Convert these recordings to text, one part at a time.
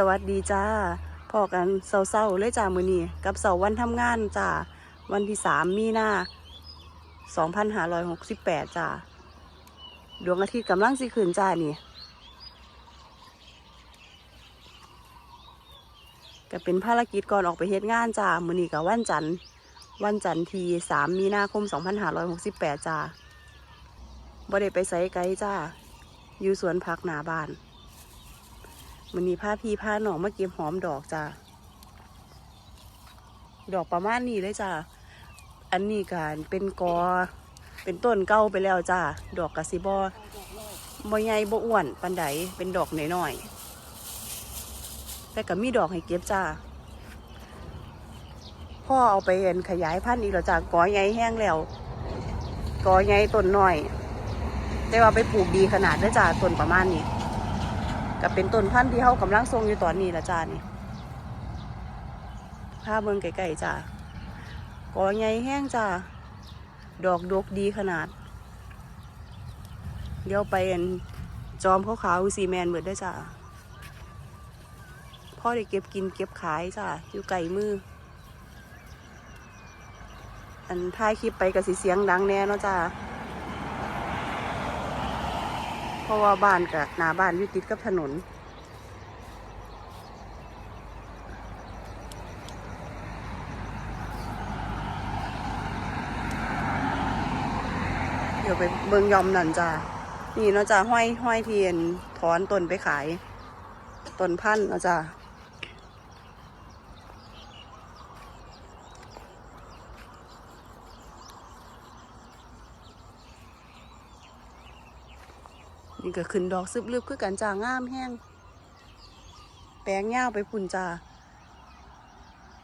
สวัสดีจ้าพอกันเศร้าๆเลยจ้ามือนี้กับเสาวันทำงานจ้าวันที่สามมีนาสองพันห้าร้อยหกสิบแปดจ้าดวงอาทิตย์กำลังสิขึ้นจ้านี่ก็เป็นภารกิจก่อนออกไปเฮ็ดงานจ้ามือนี้กับวันจันทร์วันจันทร์ที่สามมีนาคมสองพันห้าร้อยหกสิบแปดจ้าบ่ได้ไปไสไกลจ้าอยู่สวนพักหนาบ้าน มันนี้ผ้าพี่ผ้าหนองมาเก็บหอมดอกจ้าดอกประมาณนี้เลยจ้าอันนี้การเป็นกอ เป็นต้นเก้าไปแล้วจ้าดอกกะสิบอบอใหญ่บอ้วนปันไดเป็นดอกหน่อยๆแต่ก็มีดอกให้เก็บจ้าพ่อเอาไปเอ็นขยายพันธุ์อีกแล้วจ้ากอใหญ่แห้งแล้วกอใหญ่ต้นหน้อย แต่ว่าไปปลูกดีขนาดเด้จ้าต้นประมาณนี้ ก็เป็นต้นพันธุ์ที่เขากำลังทรงอยู่ตอนนี้ละจ้านี่ภาพเมืองไกลๆจ้ากอใหญ่แห้งจ้าดอกดกดีขนาด เดี๋ยวไปอันจอมขาวๆซีแมนเบิดได้จ้าพ่อได้เก็บกินเก็บขายจ้าอยู่ไก่มือ อันท้ายคลิปไปกับสีเสียงดังแน่เนาะจ้า เพราะว่าบ้านกับหน้าบ้านอยู่ติดกับถนน เดี๋ยวไปเบิงยอมนั่นจ้านี่เนาะจ้าห้อยห้อยเทียนถอนต้นไปขายต้นพันธุ์เนาะจ้า นี่ก็ขึ้นดอกซึบลึบคือกันจ้างามแห้ง แปลงย่าวไปพุ่นจ้า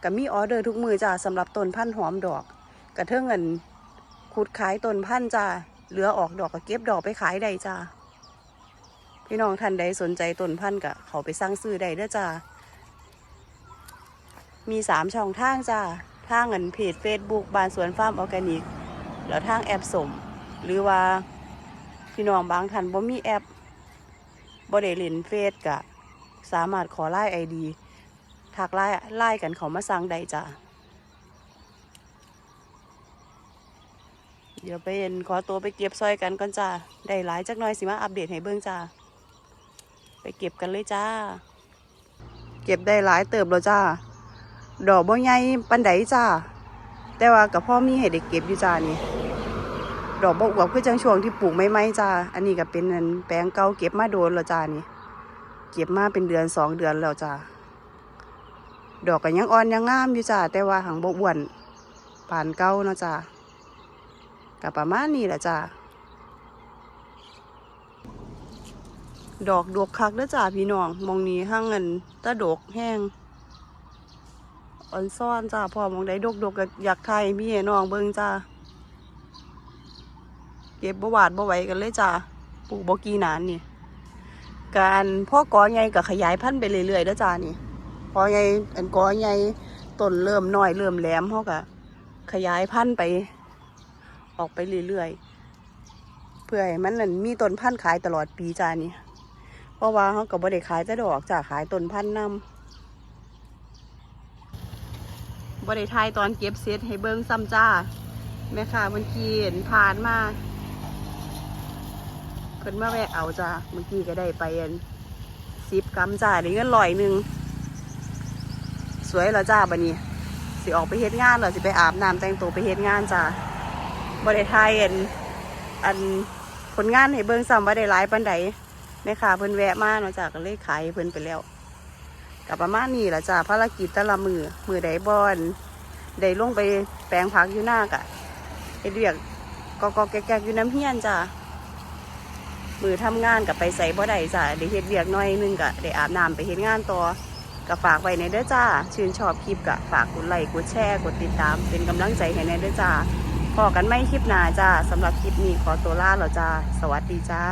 ก็มีออเดอร์ทุกมือจ้าสำหรับต้นพันธุ์หอมดอก กระเทิงเงินขุดขายต้นพันธุ์จ้าเหลือออกดอกก็เก็บดอกไปขายได้จ้าพี่น้องท่านใดสนใจต้นพันธุ์ก็เขาไปสั่งซื้อได้เด้อจ้ามีสามช่องทางจ้าทางเงินเพจ Facebook บานสวนฟาร์มออร์แกนิก แล้วทางแอปสม หรือว่า พี่น้องบางท่านบ่มีแอปบ่ได้เล่นเฟซก็สามารถขอไลน์ไอดีทักไลน์ไล่กันเขามาสั่งได้จ้ะเดี๋ยวไปเอ็นขอตัวไปเก็บซอยกันก่อนจ้าได้หลายจักหน่อยสิมาอัปเดตให้เบิ่งจ้าไปเก็บกันเลยจ้า เก็บได้หลายเติบแล้วจ้า ดอกบ่ใหญ่ปันไดจ้า แต่ว่ากับพ่อมีให้ได้เก็บอยู่จ้านี่ ดอกบกบวบคือจังช่วงที่ปลูกไม่ไหมจ้าอันนี้ก็เป็นอันแปลงเก่าเก็บมาโดนแล้วจ้านี่ เก็บมาเป็นเดือนสองเดือนแล้วจ้าดอกก็ยังอ่อนยังงามอยู่จ้าแต่ว่าหังบกอ้วนปานเก่าเนาะจ้าก็ประมาณนี้แหละจ้าดอกดวกคักเด้อจ้าพี่น้องมองนี้ห้างเงินตะดกแห้งอ่อนซ่อนจ้าพอมองได้ดกดกก็อยากไทยพี่น้องเบิ่งจ้า ก็บบ่หวาดบ่ไหวกันเลยจ้าปลูกบ่กี่นานนี่ การพ่อกอใหญ่ก็ขยายพันธุ์ไปเรื่อยๆเด้อจ้านี่พอใหญ่อันกอใหญ่ต้นเริ่มน้อยเริ่มแหลมเฮาก็ขยายพันธุ์ไป ออกไปเรื่อยๆเพื่อให้มันนั่นมีต้นพันธุ์ขายตลอดปีจ้านี่เพราะว่าเฮาก็บ่ได้ขายแต่ดอกจ้าขายต้นพันธุ์นำบ่ได้ทายตอนเก็บเสร็จให้เบิ่งซ้ำจ้าแม่ค่ะเมื่อกี้เห็นผ่านมา เพิ่นมาแวะเอาจ้าเมื่อกี้ก็ได้ไปอันสิบกรัมจ้าได้เงินลอยหนึ่งสวยแล้วจ้าบันนี้สิออกไปเฮ็ดงานเหรอสิไปอาบน้ำแต่งตัวไปเฮ็ดงานจ้าบ่ไทายอันอันผลงานให้เบิ่งซ้ำว่าได้หลายปานใดแม่ค่ะเพิ่นแวะมาเนาะจ้าก็เลยขายเพิ่นไปแล้วกับประมาณนี้แหละจ้าภารกิจแต่ละมือมือใดบอนได้ลงไปแปลงผักอยู่หน้ากะเฮ็ดเวียกก็ก็แกกอยู่น้ำเฮียนจ้ะ มือทำงานกับไปใส่บ่ได้จ้ะได้เฮ็ดเวียกหน้อยนึงก็ได้อาบน้ำไปเฮ็ดงานต่อก็ฝากไว้ในเด้อจ้า ชื่นชอบคลิปก็ฝากกดไลค์กดแชร์กดติดตาม เป็นกำลังใจให้ในเด้อจ้าพอกันไม่คลิปหน้าจ้าสำหรับคลิปนี้ขอตัวลาแล้วจ้า สวัสดีจ้า